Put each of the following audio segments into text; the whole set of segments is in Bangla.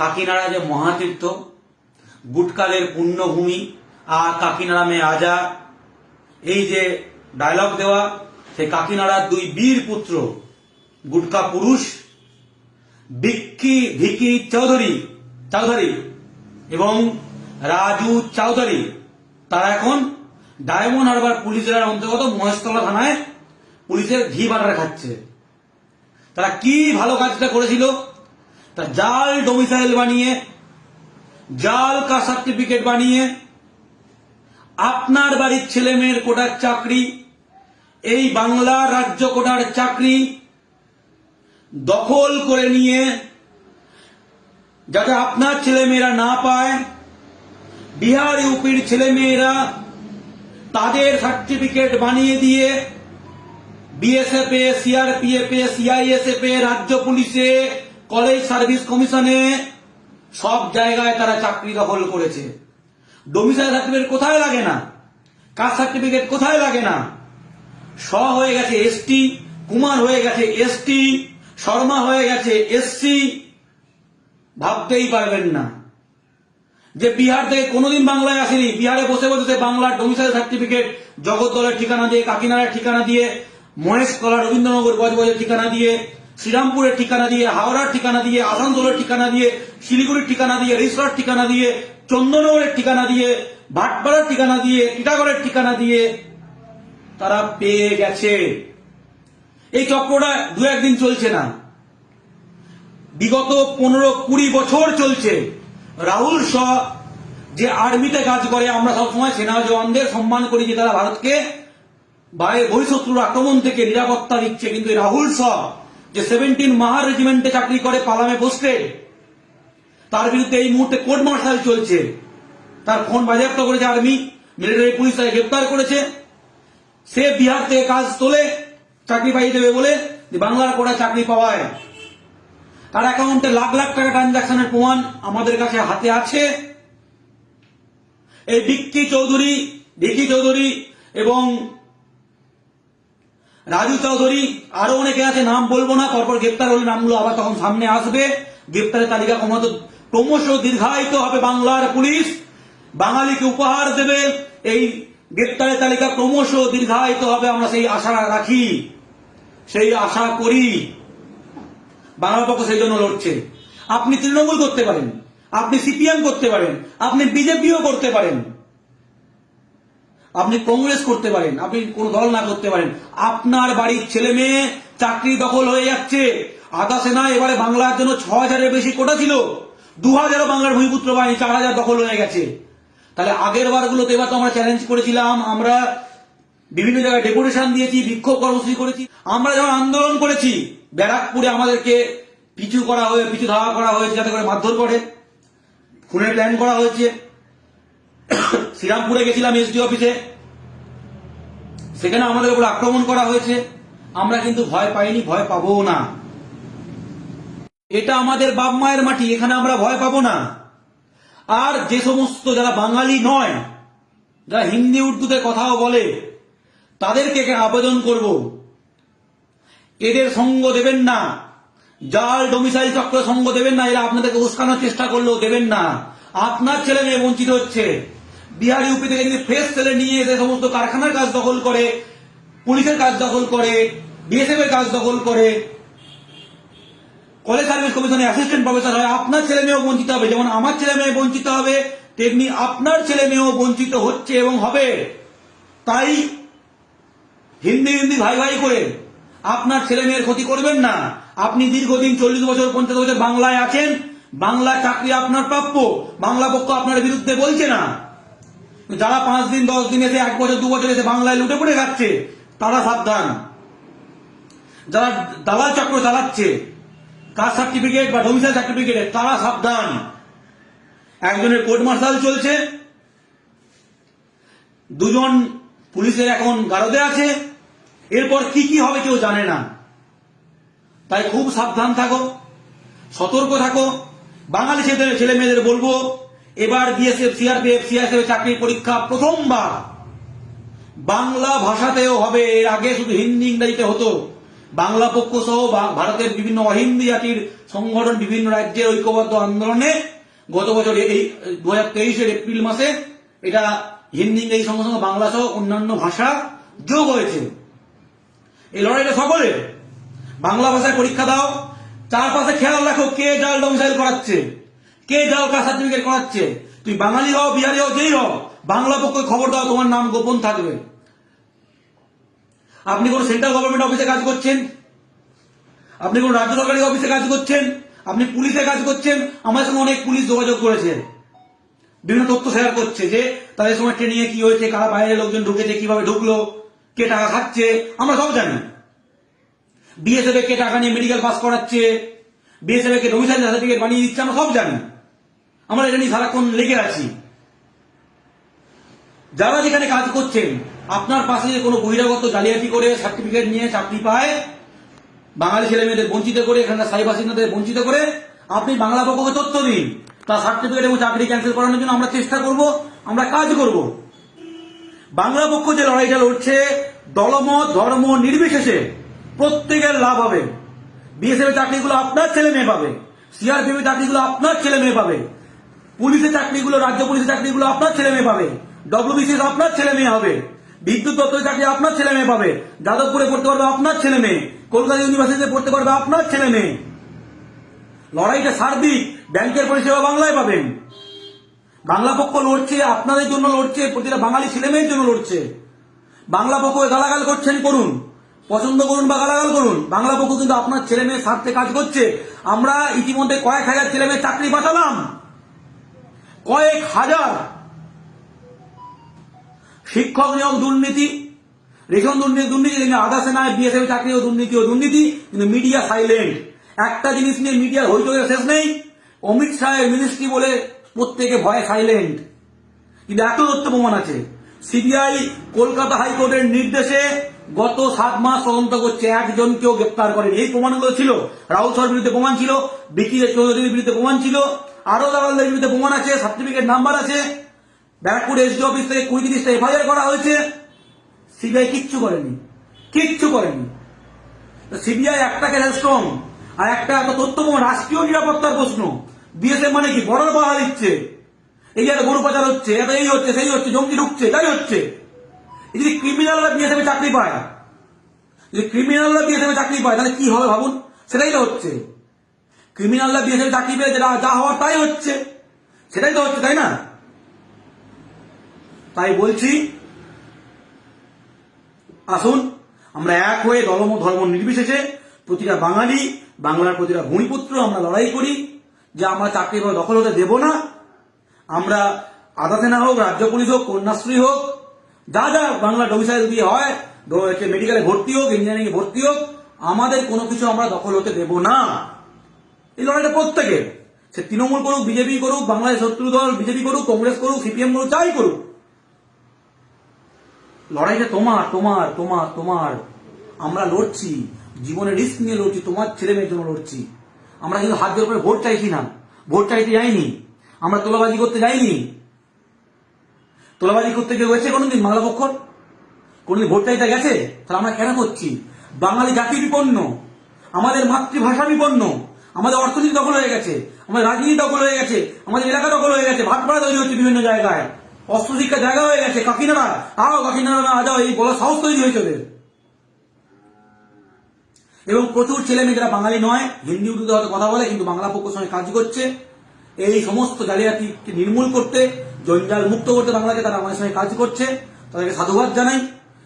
কাকিনাড়া যে মহাতীর্থ গুটকালের পুণ্যভূমি আর কাকিনাড়া মে আজা এই যে ডায়লগ দেওয়া সেই কাকিনাড়ার দুই বীর পুত্র, গুটকা পুরুষ বিক্কি ভিকি চৌধুরী চৌধুরী এবং রাজু চৌধুরী, তারা এখন ডায়মন্ড হারবার পুলিশ জেলার অন্তর্গত মহেশতলা থানায় পুলিশের ঘি বাটার খাচ্ছে। তারা কি ভালো কাজটা করেছিল? তা জাল ডোমিসাইল বানিয়ে, জাল কা সার্টিফিকেট বানিয়ে, আপনার বাড়ির ছেলে মেয়ের কোটার চাকরি, এই বাংলা রাজ্য কোটার চাকরি দখল করে নিয়ে, যাতে আপনার ছেলে মেয়েরা না পায়, বিহার ইউপির ছেলে মেয়েরা তাদের সার্টিফিকেট বানিয়ে দিয়ে বিএসএফ এ সিআরপিএফ এ সিআইএসএফ এ রাজ্য পুলিশে কলেজ সার্ভিস কমিশনে সব জায়গায় তারা চাকরি দখল করেছে। ডোমিসাইল সার্টিফিকেট কোথায় লাগে না? কাস্ট সার্টিফিকেট কোথায় লাগে না? স হয়ে গেছে এসটি কুমার হয়ে গেছে এসটি শর্মা হয়ে গেছে এসসি ভাবতেই পারবেন না। যে বিহার থেকে কোনোদিন বাংলায় আসেনি, বিহারে বসে বসে বাংলার ডোমিসাইল সার্টিফিকেট জগদ্দলের ঠিকানা দিয়ে, কাকিনাড়ার ঠিকানা দিয়ে, মহেশ কলা রবীন্দ্রনগর বজবজের ঠিকানা দিয়ে শ্রীরামপুরের ঠিকানা দিয়ে, হাওড়ার ঠিকানা দিয়ে, আসানসোলের ঠিকানা দিয়ে, শিলিগুড়ির ঠিকানা দিয়ে রিসরার ঠিকানা দিয়ে, চন্দননগরের ঠিকানা দিয়ে, ভাটপাড়ার ঠিকানা দিয়ে, টিটাগড়ের ঠিকানা দিয়ে তারা পেয়ে গেছে। এই চক্রটা দু একদিন চলছে না। বিগত পনেরো কুড়ি বছর চলছে। রাহুল শ যে আর্মিতে কাজ করে, আমরা সবসময় সেনা জওয়ানদের সম্মান করি যে তারা ভারতকে বাইরে বহিঃশত্রুর আক্রমণ থেকে নিরাপত্তা দিচ্ছে, কিন্তু রাহুল শ যে সেভেন্টিন মাহার রেজিমেন্টে চাকরি করে পালামে পোস্টে তার বিরুদ্ধে এই মুহূর্তে কোর্ট মার্শাল চলছে। তার ফোন বাজেয়াপ্ত করেছে আর্মি মিলিটারি পুলিশ তাকে গ্রেপ্তার করেছে। সে বিহার থেকে কাজ তোলে, চাকরি পাইয়ে দেবে বলে বাংলার কোটা চাকরি পাওয়ায়। তার অ্যাকাউন্টে লাখ লাখ টাকা ট্রানজাকশনের প্রমাণ আমাদের কাছে হাতে আছে। এই ডিক্কি চৌধুরী ডিক্কি চৌধুরী এবং রাজু চৌধুরী, আরও অনেকে আছে, নাম বলব না, পরপর গ্রেপ্তার হলে নামগুলো আবার তখন সামনে আসবে। গ্রেপ্তারের তালিকা ক্রমাগত ক্রমশ দীর্ঘায়িত হবে বাংলার পুলিশ। বাঙালিকে উপহার দেবে, এই গ্রেপ্তারের তালিকা ক্রমশ দীর্ঘায়িত হবে, আমরা সেই আশা রাখি, সেই আশা করি। বাংলা পক্ষ সেই জন্য লড়ছে। আপনি তৃণমূল করতে পারেন, আপনি সিপিএম করতে পারেন, আপনি বিজেপিও করতে পারেন। আপনি কংগ্রেস করতে পারেন, আপনি কোন দল না করতে পারেন, আপনার বাড়ির ছেলে মেয়ে চাকরি দখল হয়ে যাচ্ছে। আধা সেনা এবারে বাংলার জন্য ছ হাজারের বেশি কোটা ছিল, দু হাজারও বাংলার ভূমিপুত্র বাহিনী চার হাজার দখল হয়ে গেছে। তাহলে আগের বারগুলোতে এবার তো আমরা চ্যালেঞ্জ করেছিলাম, আমরা বিভিন্ন জায়গায় ডেপুটেশন দিয়েছি, বিক্ষোভ কর্মসূচি করেছি, আমরা যখন আন্দোলন করেছি, ব্যারাকপুরে আমাদেরকে পিছু করা হয়ে, পিছু ধাওয়া করা হয়েছে যাতে করে মারধর করে, খুনের প্ল্যান করা হয়েছে। শ্রীরামপুরে গেছিলাম এসডি অফিসে সেখানে আমাদের উপর আক্রমণ করা হয়েছে। আমরা কিন্তু ভয় পাইনি, ভয় পাবো না। এটা আমাদের বাপ মায়ের মাটি, এখানে আমরা ভয় পাবো না। আর যে সমস্ত যারা বাঙালি নয়, যারা হিন্দি, উর্দুতে কথাও বলে, তাদেরকে এখানে আবেদন করব। এদের সঙ্গ দেবেন না। জাল ডোমিসাইল চক্র সঙ্গ দেবেন না। এরা আপনাদেরকে উস্কানোর চেষ্টা করলেও দেবেন না। আপনার ছেলে মেয়ে বঞ্চিত হচ্ছে। বিহার ইউপি থেকে যদি ফ্রেশ ছেলে নিয়ে এসে সমস্ত কারখানার কাজ দখল করে, পুলিশের কাজ দখল করে বিএসএফ এর কাজ দখল করে কলেজ সার্ভিস কমিশনে অ্যাসিস্ট্যান্ট প্রফেসর হয়, আপনার ছেলে মেয়েও বঞ্চিত হবে। যেমন আমার ছেলে মেয়ে বঞ্চিত হবে, তেমনি আপনার ছেলে মেয়েও বঞ্চিত হচ্ছে এবং হবে। তাই হিন্দি হিন্দি ভাই ভাই করে আপনার ছেলে মেয়ের ক্ষতি করবেন না। আপনি দীর্ঘদিন চল্লিশ বছর, পঞ্চাশ বছর বাংলায় আছেন, বাংলা চাকরি আপনার প্রাপ্য, বাংলা পক্ষ আপনার বিরুদ্ধে বলছে না। যারা পাঁচ দিন, দশ দিন এসে, এক বছর, দু বছর এসে বাংলায় লুটে পড়ে খাচ্ছে, তারা সাবধান। যারা দালাল চক্র চালাচ্ছে, কাস্ট সার্টিফিকেট বা ডোমিসাইল সার্টিফিকেট তারা সাবধান। একজনের কোর্ট মার্শাল চলছে, দুজন পুলিশের এখন গারদে আছে, এরপর কি কি হবে কেউ জানে না। তাই খুব সাবধান থাকো, সতর্ক থাকো। বাঙালি ছেলে ছেলে মেয়েদের বলব এবার বিএসএফ, সিআরপিএফ, সিআইএসএফ চাকরির পরীক্ষা প্রথমবার। বাংলা ভাষাতেও হবে। এর আগে শুধু হিন্দি, ইংরেজিতে হতো। বাংলা পক্ষ সহ ভারতের বিভিন্ন অহিন্দি জাতির সংগঠন বিভিন্ন রাজ্যের ঐক্যবদ্ধ আন্দোলনে গত বছর এই, দু হাজার তেইশের এপ্রিল মাসে এটা হিন্দি, ইংরেজি সঙ্গে সঙ্গে বাংলা সহ অন্যান্য ভাষা যোগ হয়েছে। এই লড়াইটা সকলের। বাংলা ভাষায় পরীক্ষা দাও। চারপাশে খেয়াল রাখো কে জাল ডোমিসাইল করাচ্ছে। কে জাল কাস্ট সার্টিফিকেট করাচ্ছে? তুই বাঙালি হও, বিহারি হও, যেই হও, বাংলা পক্ষে খবর দাও, তোমার নাম গোপন থাকবে। আপনি কোন সেন্ট্রাল গভর্নমেন্ট অফিসে কাজ করছেন? আপনি কোন রাজ্য সরকারি অফিসে কাজ করছেন? আপনি পুলিশে কাজ করছেন? আমার সঙ্গে অনেক পুলিশ যোগাযোগ করেছে। বিভিন্ন তথ্য শেয়ার করছে যে, তাদের সময় ট্রেনিংয়ে কি হয়েছে, কারা বাইরে লোকজন ঢুকেছে, কীভাবে ঢুকলো, কে টাকা খাচ্ছে, আমরা সব জানি। বিএসএফ কে টাকা নিয়ে মেডিকেল পাস করাচ্ছে বিএসএফ কে ডোমিসাইল সার্টিফিকেট বানিয়ে দিচ্ছে, আমরা সব জানি। আমরা নিয়ে সারাক্ষণ লেগে আছি। যারা যেখানে কাজ করছেন, আপনার পাশে যে কোনো বহিরাগত জালিয়াতি করে সার্টিফিকেট নিয়ে চাকরি পায়, বাঙালি ছেলে মেয়েদের বঞ্চিত করে, এখানকার স্থায়ী বাসিন্দাদের বঞ্চিত করে, আপনি বাংলা পক্ষকে তথ্য দিন। তার সার্টিফিকেট এবং চাকরি ক্যান্সেল করানোর জন্য আমরা চেষ্টা করব, আমরা কাজ করব। বাংলা পক্ষ যে লড়াইটা লড়ছে, দলমত, ধর্ম নির্বিশেষে প্রত্যেকের লাভ হবে। বিএসএফ চাকরিগুলো আপনার ছেলে মেয়ে পাবে সিআরপিএফ চাকরিগুলো আপনার ছেলে মেয়ে পাবে। পুলিশের চাকরিগুলো, রাজ্য পুলিশের চাকরিগুলো আপনার ছেলে মেয়ে পাবে। ডব্লিউবিসিএস আপনার ছেলে মেয়ে হবে। বিদ্যুৎ দপ্তরের চাকরি আপনার ছেলে মেয়ে পাবে। যাদবপুরে পড়তে পারবে আপনার ছেলে মেয়ে। কলকাতা ইউনিভার্সিটিতে পড়তে পারবে আপনার ছেলে মেয়ে। লড়াইটা সার্বিক, ব্যাংকের পরিষেবা বাংলায় পাবেন। বাংলা পক্ষ লড়ছে, আপনাদের জন্য লড়ছে, প্রতিটা বাঙালি ছেলে মেয়ের জন্য লড়ছে। বাংলা পক্ষ গালাগাল করছেন, করুন। পছন্দ করুন বা গালাগাল করুন, বাংলা পক্ষ কিন্তু আপনার ছেলে মেয়ের স্বার্থে কাজ করছে। আমরা ইতিমধ্যে কয়েক হাজার ছেলে মেয়ের চাকরি পাঠালাম। কয়েক হাজার শিক্ষক নিয়োগ দুর্নীতি, রেশন দুর্নীতি দুর্নীতি কিন্তু আধা সেনায় বিএসএফ চাকরি ও দুর্নীতি ও দুর্নীতি, কিন্তু মিডিয়া সাইলেন্ট একটা জিনিস নিয়ে মিডিয়ার হইচই শেষ নেই, অমিত শাহের মিনিস্ট্রি বলে প্রত্যেকে ভয়ে সাইলেন্ট কিন্তু এত তথ্য প্রমাণ আছে। সিবিআই কলকাতা হাইকোর্টের নির্দেশে গত সাত মাস তদন্ত করছে, একজনকেও গ্রেপ্তার করেনি। এই প্রমাণগুলো ছিল। রাহুল সর বিরুদ্ধে প্রমাণ ছিল, বিকি চৌধুরীর বিরুদ্ধে প্রমাণ ছিল। আরও দালালদের বিরুদ্ধে প্রমাণ আছে সার্টিফিকেট নাম্বার আছে। ব্যারাকপুর এসডি অফিস থেকে কুড়ি তিরিশটা এফআইআর করা হয়েছে। সিবিআই কিচ্ছু করেনি। কিচ্ছু করেনি। সিবিআই একটা কেস স্ট্রং আর একটা এত তথ্য রাষ্ট্রীয় নিরাপত্তার প্রশ্ন। বিএসএফ মানে কি? বড় পাহাড় দিচ্ছে। এই যে গরু পাচার হচ্ছে এত এই হচ্ছে, সেই হচ্ছে, জঙ্গি ঢুকছে, তাই হচ্ছে। যদি ক্রিমিনালরা বিএসএফে চাকরি পায়, যদি ক্রিমিনালরা বিএসএফে চাকরি পায়, তাহলে কি হবে ভাবুন? সেটাই তো হচ্ছে। ক্রিমিনালরা বিএসএফে চাকরি পেয়ে যেটা যা হওয়ার তাই হচ্ছে। সেটাই তো হচ্ছে, তাই না? তাই বলছি, আসুন, আমরা এক হয়ে ধর্ম ধর্ম নির্বিশেষে প্রতিটা বাঙালি, বাংলার প্রতিটা ভূমিপুত্র আমরা লড়াই করি। যে আমরা চাকরি দখল হতে দেব না। আমরা আধা সেনা হোক, রাজ্য পুলিশ হোক, কন্যাশ্রী হোক, যা যা বাংলা ডোমিসাইল দিয়ে হয় মেডিকেলে ভর্তি হোক ইঞ্জিনিয়ারিং এ ভর্তি হোক, আমাদের কোনো কিছু আমরা দখল হতে দেব না। এই লড়াইটা প্রত্যেকের। সে তৃণমূল করুক, বিজেপি করুক বাংলাদেশ শত্রু দল, বিজেপি করুক, কংগ্রেস করুক, সিপিএম করুক, যাই করুক। লড়াইটা তোমার তোমার তোমার তোমার। আমরা লড়ছি জীবনের রিস্ক নিয়ে লড়ছি, তোমার ছেলে মেয়ের জন্য লড়ছি। আমরা কিন্তু হাত জোর করে ভোট চাইছি না। ভোট চাইতে যাইনি। আমরা তোলাবাজি করতে যাইনি। তোলাবাজি করতে কেউ গেছে কোনোদিন বাংলা পক্ষ কোনোদিন ভোট চাইতে গেছে? তাহলে আমরা কেন করছি? বাঙালি জাতি বিপন্ন। আমাদের মাতৃভাষা বিপন্ন। আমাদের অর্থনীতি দখল হয়ে গেছে, আমাদের রাজনীতি দখল হয়ে গেছে, আমাদের এলাকা দখল হয়ে গেছে, ভাটপাড়া তৈরি হচ্ছে বিভিন্ন জায়গায়। অস্ত্র শিক্ষার জায়গা হয়ে গেছে, কাকিনাড়া। আও কাকিনাড়া না যাও এই বলার সাহস তৈরি হয়েছে ওদের। এবং প্রচুর ছেলে মেয়ে যারা বাঙালি নয়, হিন্দি উর্দুতে হয়তো কথা বলে, কিন্তু বাংলা পক্ষের সঙ্গে কাজ করছে। এই সমস্ত জালিয়াতিকে নির্মূল করতে, জঞ্জাল মুক্ত করতে বাংলাকে তারা আমাদের সঙ্গে কাজ করছে। তাদেরকে সাধুবাদ জানাই।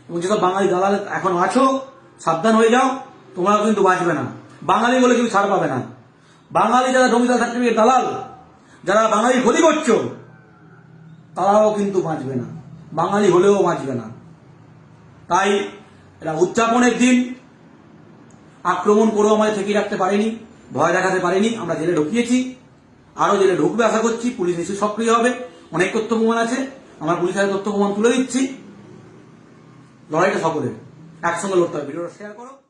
এবং যেসব বাঙালি দালাল এখন আছো, সাবধান হয়ে যাও তোমরা কিন্তু বাঁচবে না। বাঙালি বলে কেউ ছাড় পাবে না। বাঙালি যারা জমিদার সার্টিফিকেট দালাল, যারা বাঙালি ক্ষতি করছ, তারাও কিন্তু বাঁচবে না। বাঙালি হলেও বাঁচবে না। তাই এটা উদযাপনের দিন আক্রমণ করেও আমাদের ঠেকিয়ে রাখতে পারেনি, ভয় দেখাতে পারেনি, আমরা জেলে ঢুকিয়েছি। আরও জেলে ঢুকবে আশা করছি, পুলিশ নিশ্চয়ই সক্রিয় হবে। অনেক তথ্য প্রমাণ আছে, আমরা পুলিশের তথ্য প্রমাণ তুলে দিচ্ছি। লড়াইটা সকলের একসঙ্গে লড়তে হবে। ভিডিওটা শেয়ার করো।